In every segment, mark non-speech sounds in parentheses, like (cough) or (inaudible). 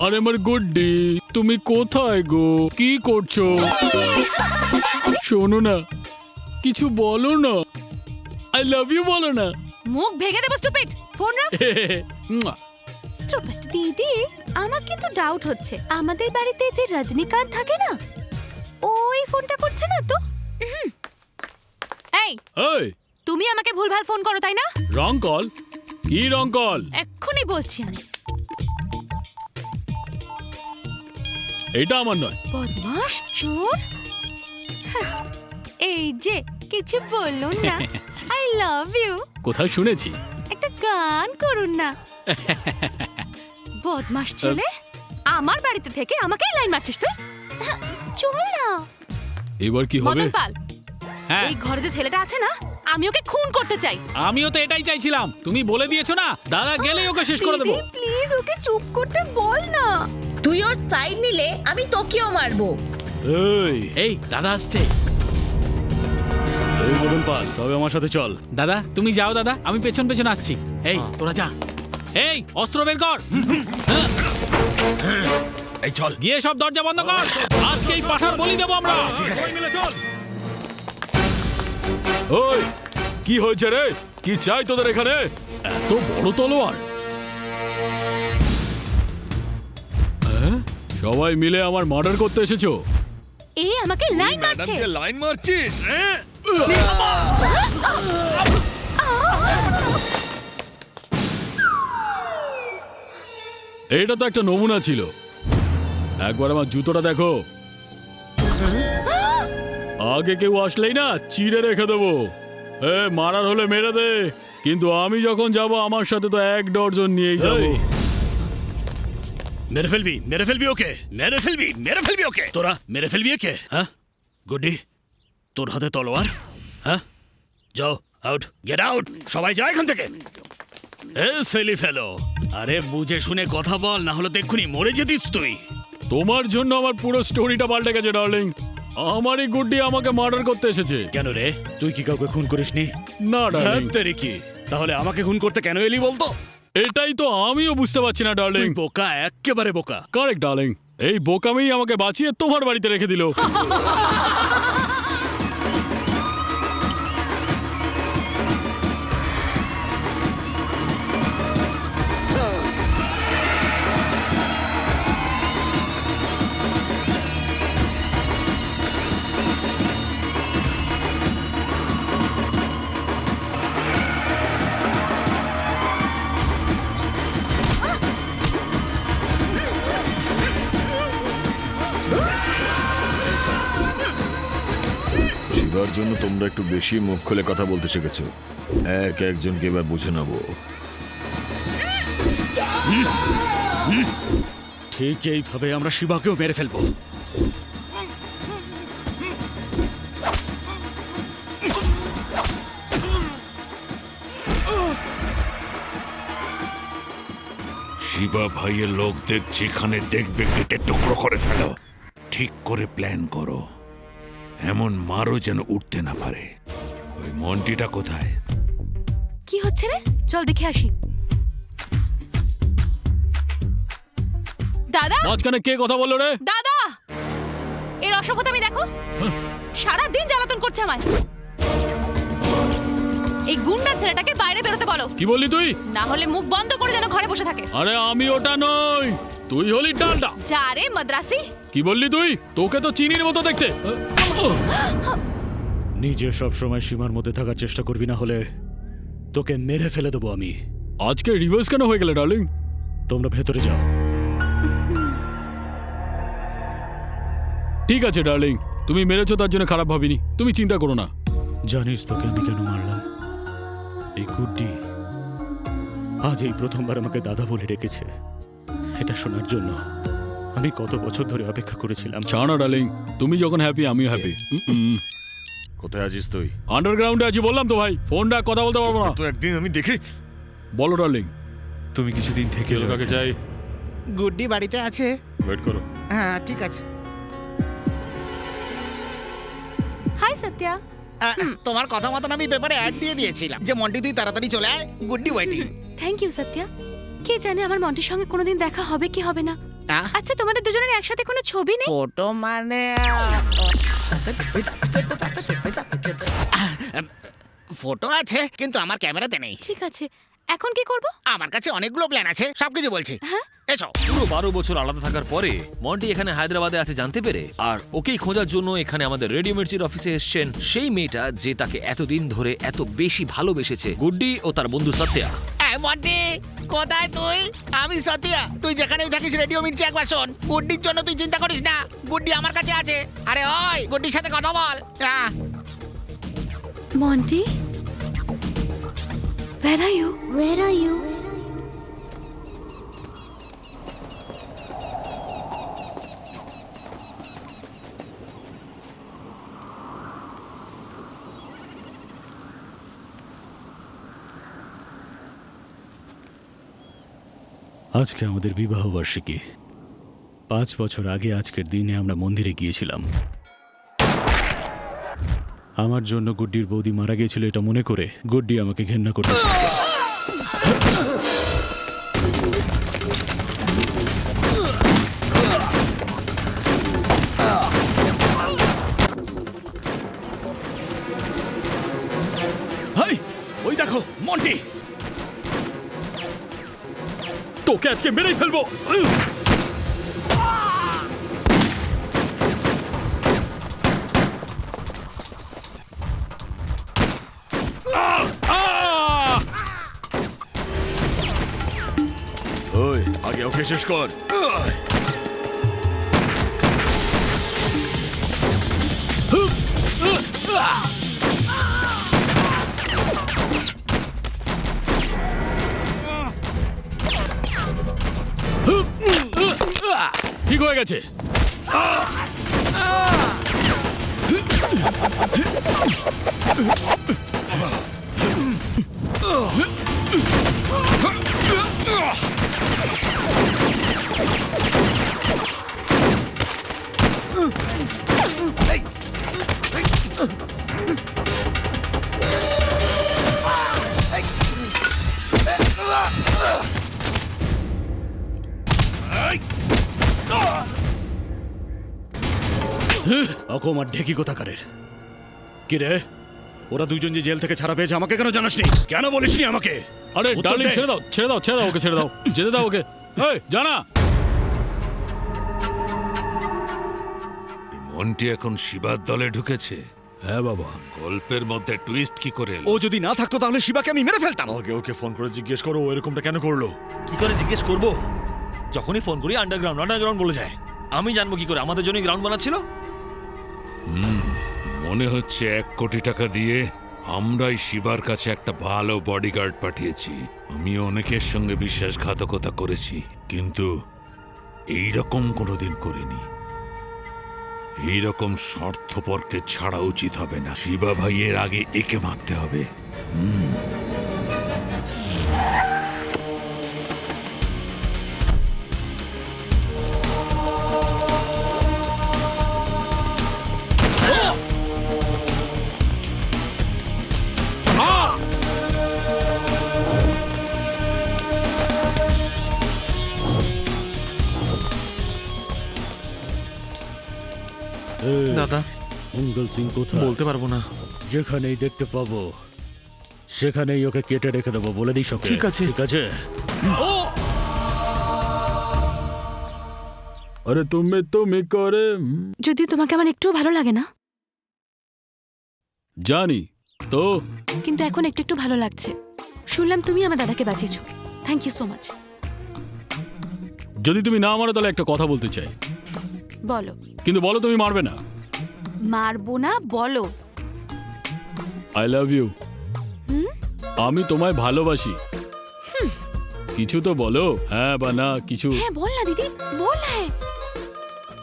আরে আমার গুড্ডি তুমি কোথায় গো? কি করছ? শোনো না কিছু বলো না। আই লাভ ইউ বলো না। মুখ ভেঙে দেবো স্টুপিড ফোন রাখ। (laughs) স্টুপিড দিদি আমার কিন্তু ডাউট হচ্ছে। আমাদের বাড়িতে যে রজনীকান্ত থাকে না ওই ফোনটা করছে না তো। এই এই। তুমি আমাকে ভুলভাল ফোন করো তাই না? Wrong call. কি রং কল? এক্ষুনি বলছি আমি। এটা আমার নয়। বদমাস চোর। এই যে কিছু বলুন না। আই লাভ ইউ কোথায় শুনেছি। একটা গান করুন না। (laughs) বদমাস ছেলে আমার বাড়িতে থেকে আমাকেই লাইন মারছিস তুই? চল না। এবার কি হবে? মদন পাল হ্যাঁ। এই ঘরে যে ছেলেটা আছে না আমি ওকে খুন করতে চাই। আমিও তো এটাই চাইছিলাম। তুমি বলে দিয়েছ না দাদা গেলেই ওকে শেষ করে দেবো। প্লিজ ওকে চুপ করতে বল না। তুই ওর সাইড নিলে আমি তোকেও মারবো। এই। এই দাদা আসছে। এই মদন পাল তবে আমার সাথে চল। দাদা তুমি যাও দাদা আমি পেছন পেছন আসছি। এই তোরা যা। এই অস্ত্র বের কর। এই চল। গিয়ে সব দরজা বন্ধ কর। আজকে এই পাঠার বলি দেবো আমরা। চল। ওই কি হয়েছে রে? কি চাই তোদের এখানে? এত বড় তলোয়ার। সবাই মিলে আমার মার্ডার করতে এসেছ? এ আমাকে লাইন মারছে। ম্যাডামকে লাইন মারছিস? হ্যাঁ? এটা তো একটা নমুনা ছিল। একবার আমার জুতোটা দেখো। আগে কেউ আসলেই না চিড়ে রেখে দেবো। এ মারার হলে মেরে দে। কিন্তু আমি যখন যাব আমার সাথে তো এক ডর্জন নিয়েই যাব। মেরে ফেলবি মেরে ফেলবি ওকে মেরে ফেলবি মেরে ফেলবি ওকে তোরা মেরে ফেলবি একে হ্যাঁ গুড্ডি তোর হাতে তলোয়ার হ্যাঁ যাও আউট গেট আউট সবাই যা এখান থেকে এ সেলি ফেলো আরে বুঝে শুনে কথা বল না হলে তো এক্ষুনি মরে যেতিস তুই তোমার জন্য আমার পুরো স্টোরিটা পাল্টে গেছে ডার্লিং আমারই গুড্ডি আমাকে মার্ডার করতে এসেছে। কেন রে? তুই কি কাউকে খুন করিসনি? না ডার্লিং তেরি কি? তাহলে আমাকে খুন করতে কেন এলি বলতো? এটাই তো আমিও বুঝতে পারছি না ডার্লিং তুই বোকা একেবারে বোকা। কারেক্ট ডার্লিং এই বোকামেই আমাকে বাঁচিয়ে তোমার বাড়িতে রেখে দিল। (laughs) জন্য তোমরা একটু বেশি মুখ খুলে কথা বলতে শিখেছো। এক একজনকে এবার বুঝে নেব। ঠিক এইভাবে আমরা শিবাকেও মেরে ফেলব। শিবা ভাইয়ের লোক দেখ যেখানে দেখবে কেটে টুকরো করে ফেলো। ঠিক করে প্ল্যান করো। এমন মারও যেন উঠতে না পারে। ওই মন্টিটা কোথায়? কি হচ্ছে রে? চল দেখে আসি। দাদা? মাঝখানে কে কথা বলল রে? দাদা! এর অসভ্যতা আমি দেখো। সারা দিন জ্বালাতন করছে আমায়। এই গুন্ডা ছেলেটাকে বাইরে বেরোতে বলো। কি বললি তুই? না হলে মুখ বন্ধ করে যেন ঘরে বসে থাকে। আরে আমি ওটা নই। তুই হলি ডালটা যা রে মাদ্রাসি। কি বললি তুই? তোকে তো চিনির মতো দেখতে। নিজে সব সময় সীমার মধ্যে থাকার চেষ্টা করবি না হলে তোকে মেরে ফেলে দেবো আমি। আজকে রিভার্স কেন হয়ে গেলে ডার্লিং তোমরা ভেতরে যাও। ঠিক আছে ডার্লিং তুমি মেরেছো তার জন্য খারাপ ভাবিনি। তুমি চিন্তা করো না। জানিস তোকে আমি কেন মারলাম এই গুড্ডি আজ এই প্রথমবার আমাকে দাদা বলে রেখেছে এটা শোনার জন্য। আমি কত বছর ধরে অপেক্ষা করেছিলাম। ছাড়ো ডার্লিং তুমি যখন হ্যাপি আমিও হ্যাপি কোথায় আছিস তুই? আন্ডারগ্রাউন্ডে আছি বললাম তো ভাই। ফোনটা কথা বলতে পারব না। তো একদিন আমি দেখি। বলো ডার্লিং। তুমি কিছুদিন থেকে কাকে চাই? গুড্ডি বাড়িতে আছে। ওয়েট করো। হ্যাঁ ঠিক আছে। হাই সত্যা তোমার কথা মতন আমি পেপারে অ্যাড দিয়ে দিয়েছিলাম। যে মন্টি তুই তাড়াতাড়ি চলে আয়। গুড ডি ওয়েটিং থ্যাংক ইউ সত্যা কে জানে আমার মন্টির সঙ্গে কোনোদিন দেখা হবে কি হবে না? আচ্ছা তোমাদের দুজনের একসাথে কোনো ছবি নেই? ফটো মানে? ফটো আছে কিন্তু আমার ক্যামেরাতে নেই। ঠিক আছে। এখন কি করব? আমার কাছে অনেকগুলো প্ল্যান আছে সবকিছু বলছি। এসো। পুরো বারো বছর আলাদা থাকার পরে মন্টি এখানে হায়দ্রাবাদে আছে জানতে পেরে? আর ওকেই খোঁজার জন্য এখানে আমাদের রেডিও মির্চির অফিসে এসছেন সেই মেয়েটা যে তাকে এতদিন ধরে এত বেশি ভালোবেসেছে। গুড্ডি ও তার বন্ধু সত্যা বন্টি কোথায় তুই? আমি সতিয়া তুই যেখানেই থাকিস রেডিও মির্চি একবার শোন। গুড্ডির জন্য তুই চিন্তা করিস না। গুড্ডি আমার কাছে আছে। আরে ওই গুড্ডির সাথে কথা বল। Monty? Where are you? Where are you? আজকে আমাদের বিবাহ বার্ষিকী পাঁচ বছর আগে আজকের দিনে আমরা মন্দিরে গিয়েছিলাম আমার জন্য গুড্ডির বৌদি মারা গিয়েছিল এটা মনে করে গুড্ডি আমাকে ঘেন্না করতে ওই দেখো, মন্টি। তোকে আজকে মেরেই ফেলব। ওই আগে ওকে শেষ কর। ঠিক হয়ে গেছে। অকমার ঢেকি কোথাকারের? কি রে? ওরা দুজন যে জেল থেকে ছাড়া পেয়েছে আমাকে কেন জানাসনি? কেন বলিসনি আমাকে? আরে ডার্লিং ছেড়ে দাও ছেড়ে দাও ছেড়ে দাও ওকে ছেড়ে দাও। যেতে দাও ওকে। এই জানা। মন্টি এখন শিবার দলে ঢুকেছে। হ্যাঁ বাবা। গল্পের মধ্যে টুইস্ট কি করে ও যদি না থাকতো তাহলে শিবাকে আমি মেরে ফেলতাম। আগে ওকে ফোন করে জিজ্ঞেস করো ও এরকমটা কেন করল? কি করে জিজ্ঞেস করব? যখনই ফোন করি আন্ডারগ্রাউন্ড আন্ডারগ্রাউন্ড বলে যায়। আমি জানব কি করে? আমাদের জন্যই গ্রাউন্ড বানাচ্ছিল? মনে হচ্ছে এক কোটি টাকা দিয়ে আমরাই শিবার কাছে একটা ভালো বডিগার্ড পাঠিয়েছি। আমি অনেকের সঙ্গে বিশ্বাসঘাতকতা করেছি, কিন্তু এই রকম কোনোদিন করিনি। এই রকম স্বার্থপরকে ছাড়া উচিত হবে না। শিবা ভাইয়ের আগে একে মারতে হবে। দাদা মঙ্গল সিং কোথায়? বলতে পারব না। যেখানেই দেখতে পাবো সেখানেই ওকে কেটে রেখে দেবো বলে দিস ওকে। ঠিক আছে। ঠিক আছে? আরে তুমি তুমি করে যদিও তোমাকে আমার একটুও ভালো লাগে না। জানি তো? কিন্তু এখন একটু একটু ভালো লাগছে। শুনলাম তুমি আমার দাদাকে বাঁচিয়েছো। থ্যাংক ইউ সো মাচ যদি তুমি না মারো তাহলে একটা কথা বলতে চাই। বলো। কিন্তু বলো তুমি মারবে না। মারবো না বলো। I love you? আমি তোমায় ভালোবাসি। কিছু তো বলো হ্যাঁ বা না কিছু। হ্যাঁ বল না দিদি বল না। হ্যাঁ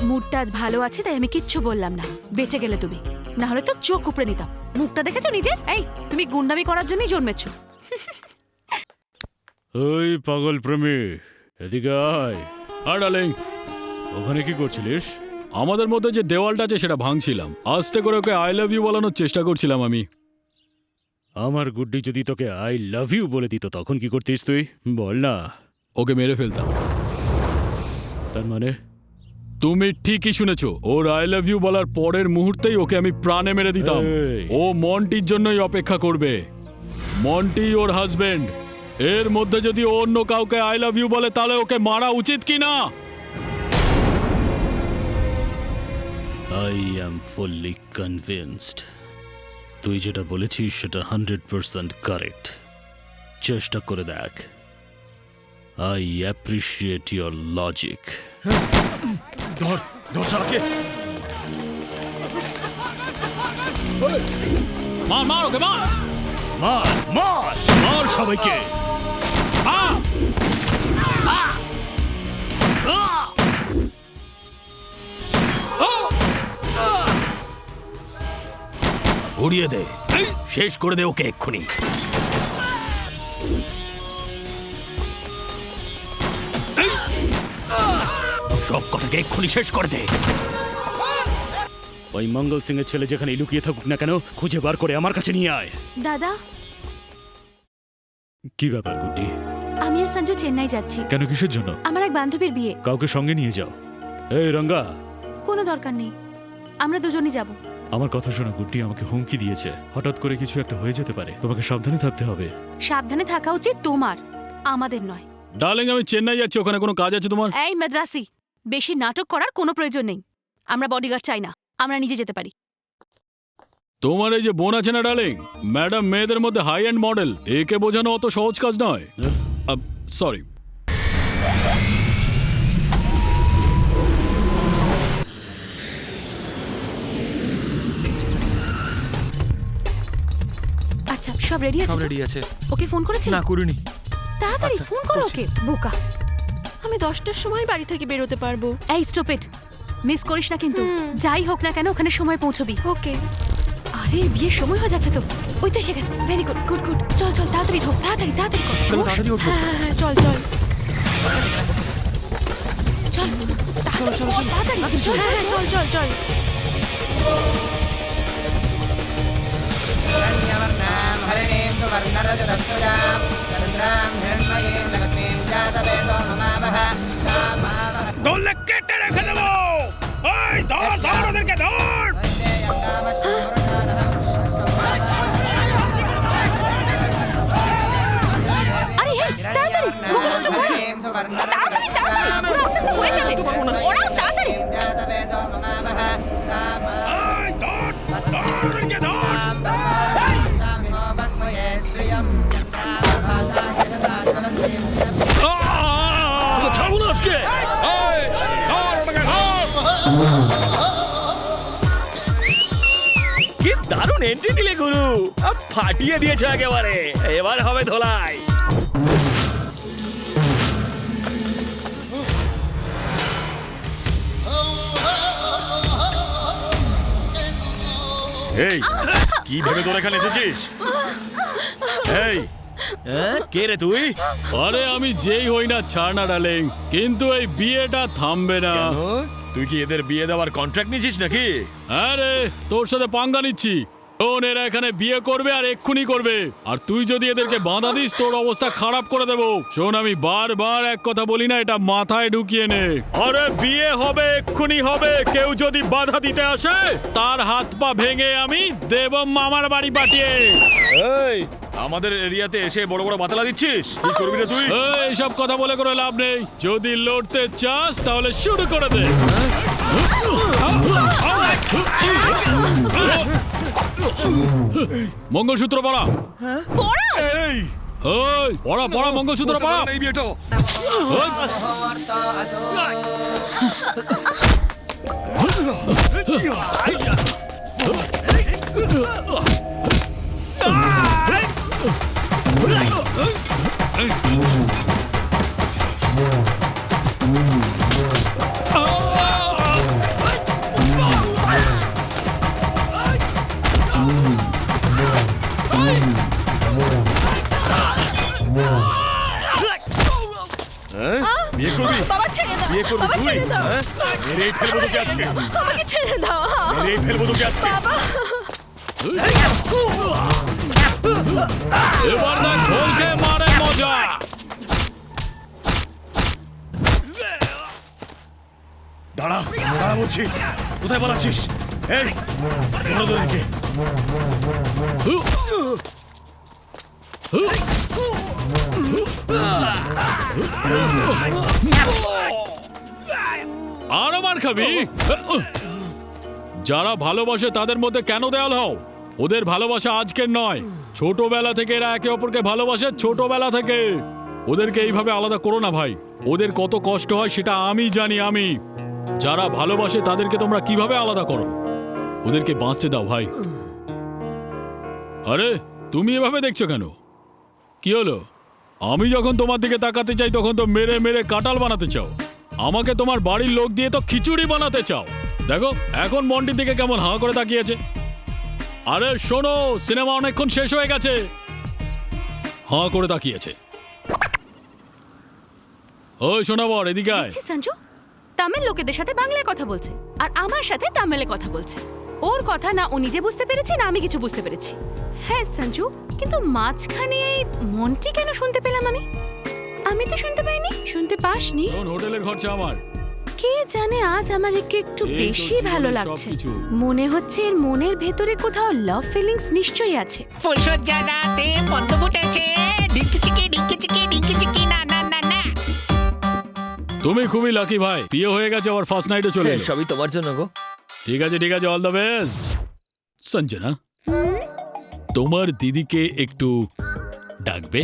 মুডটা আজ ভালো আছে তাই আমি কিচ্ছু বললাম না। বেঁচে গেলে তুমি। না হলে তো চোখ উপড়ে নিতাম। মুখটা দেখেছ নিজের? এই তুমি গুন্ডামি করার জন্যই জন্মেছো। (laughs) ওই পাগল প্রেমী এদিকে আয়। আর ওখানে কি করছিলিস? আমাদের মধ্যে যে দেওয়ালটা আছে সেটা ভাঙছিলাম। আস্তে করে ওকে আই লাভ ইউ বলানোর চেষ্টা করছিলাম আমি। আমার গুড্ডি যদি তোকে আই লাভ ইউ বলে দিত তখন কি করতিস তুই? বল না। ওকে মেরে ফেলতাম। তার মানে? তুমি ঠিকই শুনেছো ওর আই লাভ ইউ বলার পরের মুহূর্তেই ওকে আমি প্রাণে মেরে দিতাম। ও মন্টির জন্যই অপেক্ষা করবে। মন্টি ওর হাজবেন্ড এর মধ্যে যদি অন্য কাউকে আই লাভ ইউ বলে তাহলে ওকে মারা উচিত কি না আই অ্যাম ফুললি কনভিন্সড তুই যেটা বলেছিস সেটা হান্ড্রেড পার্সেন্ট কারেক্ট চেষ্টা করে দেখ। আই অ্যাপ্রিসিয়েট ইয়োর লজিক ধর ধর শালাকে। মার মার ওকে মার। মার মার মার সবাইকে। উড়িয়ে দে। শেষ করে দে ওকে এক্ষুনি। সব কটাকে এক্ষুনি শেষ করে দে। ওই মঙ্গল সিং এর ছেলে যেখানে লুকিয়ে থাকুক না কেন খুঁজে বার করে আমার কাছে নিয়ে আয়। দাদা? কি ব্যাপার গুড্ডি? আমি আর সঞ্জু চেন্নাই যাচ্ছি। কেন কিসের জন্য? আমার এক বান্ধবীর বিয়ে। কাউকে সঙ্গে নিয়ে যাও। এই রঙ্গা। কোনো দরকার নেই। আমরা দুজনই যাব। আমার কথা শোনো গুড্ডি আমাকে হুমকি দিয়েছে। হঠাৎ করে কিছু একটা হয়ে যেতে পারে। তোমাকে সাবধানে থাকতে হবে। সাবধানে থাকা উচিত তোমার আমাদের নয়। ডার্লিং আমি চেন্নাই যাচ্ছি ওখানে কোনো কাজ আছে তোমার? এই মাদ্রাসি বেশি নাটক করার কোনো প্রয়োজন নেই। আমরা বডিগার্ড চাই না আমরা নিজে যেতে পারি। তোমার এই যে বোন আছে না ডার্লিং ম্যাডাম মেয়েদের মধ্যে হাই এন্ড মডেল একে বোঝানো অত সহজ কাজ নয়। সরি সব রেডি আছে সব রেডি আছে। ওকে ফোন করেছিল? না করিনি। তাড়াতাড়ি আচ্ছা, ফোন করো ওকে বোকা। আমি দশটার সময় বাড়ি থেকে বেরোতে পারব। এই স্টুপিড মিস করিস না কিন্তু। যাই হোক না কেন ওখানে সময় পৌঁছবি। ওকে। আরে বিয়ের সময় হয়ে যাচ্ছে তো। ওই তো এসে গেছে। ভেরি গুড গুড গুড চল চল তাড়াতাড়ি ঢোক তাড়াতাড়ি তাড়াতাড়ি কর। চলো। তাড়াতাড়ি উঠবো। হ্যাঁ হ্যাঁ হ্যাঁ চল চল। চল তাড়াতাড়ি চল চল চল। হ্যাঁ চল হ্যাঁ চল চল চল ধরলে কেটে রেখে দেবো এই ধর ধর ওদেরকে ধর আরে এই তাড়াতাড়ি মঙ্গলসূত্র পরা। তাড়াতাড়ি তাড়াতাড়ি ওরা আস্তে আস্তে হয়ে যাবে কি দারুণ এন্ট্রি নিলে গুরু। ফাটিয়ে দিয়েছে একেবারে। এবার হবে ধোলাই। এই কি ভেবে তোর এখানে এসেছিস? এই হ্যাঁ, কে রে তুই? আরে আমি যেই হই না ছাড় না ডার্লিং কিন্তু এই বিয়েটা থামবে না। তুই কি এদের বিয়ে দেওয়ার কন্ট্রাক্ট নিয়েছিস নাকি? আরে তোর সাথে পাঙ্গা নিচ্ছি। শোন এরা এখানে বিয়ে করবে আর এক্ষুনি করবে আর তুই যদি এদেরকে বাধা দিস তোর অবস্থা খারাপ করে দেবো শোন আমি বারবার এক কথা বলি না এটা মাথায় ঢুকিয়ে নে আরে বিয়ে হবে এক্ষুনি হবে কেউ যদি বাধা দিতে আসে তার হাত পা ভেঙে আমি দেব মামার বাড়ি পাঠিয়ে এই আমাদের এরিয়াতে এসে বড় বড় বাতালা দিচ্ছিস কি করবি রে তুই এই, এইসব কথা বলে করে লাভ নেই যদি লড়তে চাস তাহলে শুরু করে দে মঙ্গলসূত্র পড়া এই ওই পড়া পড়া মঙ্গলসূত্র পড়া এই বিয়েটা ওই, মেরেই ফেলব তোকে আজকে আমাকে ছেড়ে দাও মেরেই ফেলব তোকে আজকে এবার না ঢোলকে মারে মজা দাঁড়া দাঁড়া বলছি কোথায় পালাচ্ছিস এই ধরো তোদেরকে। আর আমার খাবি? যারা ভালোবাসে তাদের মধ্যে কেন দেয়াল হও? ওদের ভালোবাসা আজকের নয়। ছোটবেলা থেকে এরা একে অপরকে ভালোবাসে ছোটবেলা থেকে। ওদেরকে এইভাবে আলাদা করো না ভাই। ওদের কত কষ্ট হয় সেটা আমি জানি, আমি। যারা ভালোবাসে তাদেরকে তোমরা কীভাবে আলাদা করো? ওদেরকে বাঁচতে দাও ভাই। আরে, তুমি এভাবে দেখছ কেন? কি হলো? আমি যখন তোমার দিকে তাকাতে চাই, তখন তো মেরে মেরে কাটাল বানাতে চাও। আমাকে তোমার বাড়ির লোক দিয়ে তো খিচুড়ি বানাতে চাও। দেখো, এখন মন্টির দিকে কেমন হাঁ করে তাকিয়েছে। আরে, শোনো, সিনেমা অনেকক্ষণ শেষ হয়ে গেছে। হাঁ করে তাকিয়েছে। ওই শোনাবর এদিকে আয়। সঞ্জু। তামিল লোকেদের সাথে বাংলায় কথা বলছে, আর আমার সাথে তামিলে কথা বলছে। ওর কথা না ও নিজে বুঝতে পেরেছে, না আমি কিছু বুঝতে পেরেছি। হ্যাঁ সঞ্জু, কিন্তু মাঝখানে এই মনটি কেন শুনতে পেলাম আমি? আমি তো শুনতে পাইনি। পাসনি? শোন হোটেলের খরচা আমার। কে জানে আজ আমার একে একটু এই তো বেশি ভালো লাগছে। সবকিছু। মনে হচ্ছে এর মনের ভেতরে কোথাও লাভ ফিলিংস নিশ্চয়ই আছে। ফুলসজ্জা রাতে পদ্ম ফুটেছে। ডিঙ্কি চিকি ডিঙ্কি চিকি ডিঙ্কি চিকি না না না না। তুমি খুবই লাকি ভাই। বিয়ে হয়ে গেছে আবার ফার্স্ট নাইটে চলে এলো। সবই তোমার জন্য গো। ঠিক আছে ঠিক আছে অল দ্য বেস্ট সঞ্জনা তোমার দিদিকে একটু ডাকবে?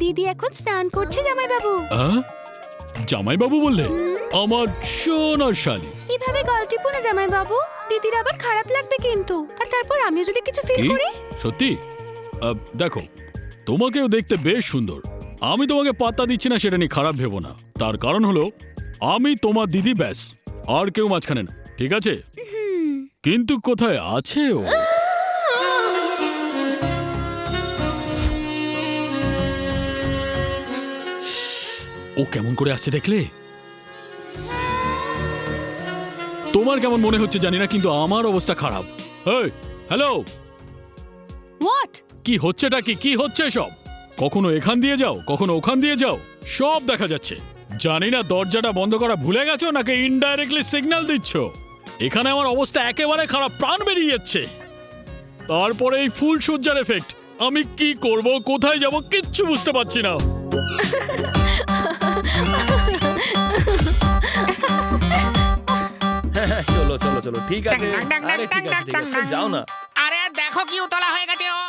দিদি এখন স্নান করছে জামাইবাবু। জামাইবাবু বললে আমার সোনার শালি এভাবে গল্টি পড়ে জামাইবাবু। দিদির আবার খারাপ লাগবে কিন্তু। আর তারপর আমিও যদি কিছু ফিল কি? করি? সত্যি? আহ, দেখো তোমাকেও দেখতে বেশ সুন্দর। আমি তোমাকে পাত্তা দিচ্ছি না সেটা নিয়ে খারাপ ভেবো না। তার কারণ হলো আমি তোমার দিদি ব্যাস। আর কেউ মাঝখানে না। ঠিক আছে? কিন্তু কোথায় আছে ও? ও কেমন করে আসছে দেখলে? তোমার কেমন মনে হচ্ছে জানি না কিন্তু আমার অবস্থা খারাপ। হ্যালো? হোয়াট কি হচ্ছেটা কি? কি হচ্ছে সব? কখনো এখান দিয়ে যাও কখনো ওখান দিয়ে যাও সব দেখা যাচ্ছে। জানি না দরজাটা বন্ধ করা ভুলে গেছো নাকি ইনডাইরেক্টলি সিগন্যাল দিচ্ছ? এখানে আমার অবস্থা একেবারে খারাপ প্রাণ বেরিয়ে যাচ্ছে। তারপরে এই ফুল সজ্জার এফেক্ট আমি কি করব কোথায় যাব কিচ্ছু বুঝতে পারছি না। (laughs) চলো চলো চলো ঠিক আছে। আরে ঠিক আছে ঠিক আছে যাও না। আরে দেখো কি উতলা হয়ে গেছে ও।